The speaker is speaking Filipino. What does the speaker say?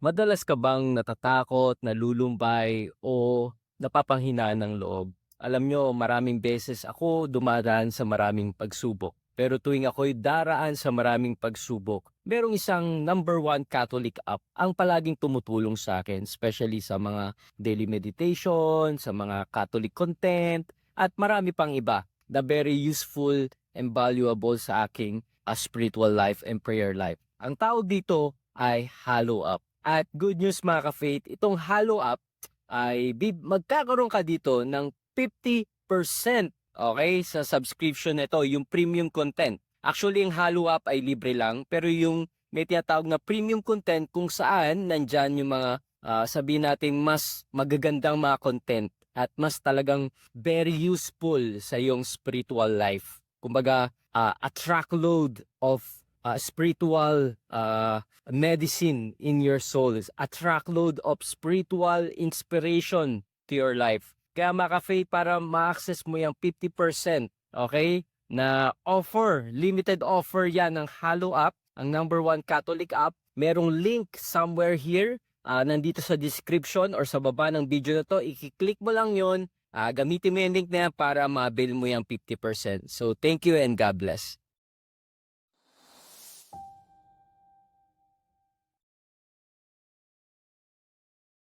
Madalas ka bang natatakot, nalulumbay o napapanghinaan ng loob? Alam nyo, maraming beses ako dumadaan sa maraming pagsubok. Pero tuwing ako'y daraan sa maraming pagsubok, merong isang number one Catholic app ang palaging tumutulong sa akin, especially sa mga daily meditation, sa mga Catholic content, at marami pang iba na very useful and valuable sa aking uh, spiritual life and prayer life. Ang tawag dito ay Halo Up. At good news mga ka-faith, itong Halo Up ay magkakaroon ka dito ng 50% okay, sa subscription nito, yung premium content. Actually, yung Halo Up ay libre lang, pero yung may tinatawag na premium content kung saan nandyan yung mga ah, sabihin natin mas magagandang mga content at mas talagang very useful sa iyong spiritual life. Kumbaga, ah, a truckload of ah, spiritual ah, medicine in your soul, a truckload of spiritual inspiration to your life. Kaya maka-faith para ma-access mo yung 50%, okay? Na offer, limited offer yan ng Halo app, ang number one Catholic app. Merong link somewhere here, ah, nandito sa description or sa baba ng video na to. I-click mo lang yon, ah, gamitin mo yung link na yan para ma-bill mo yung 50%. So thank you and God bless.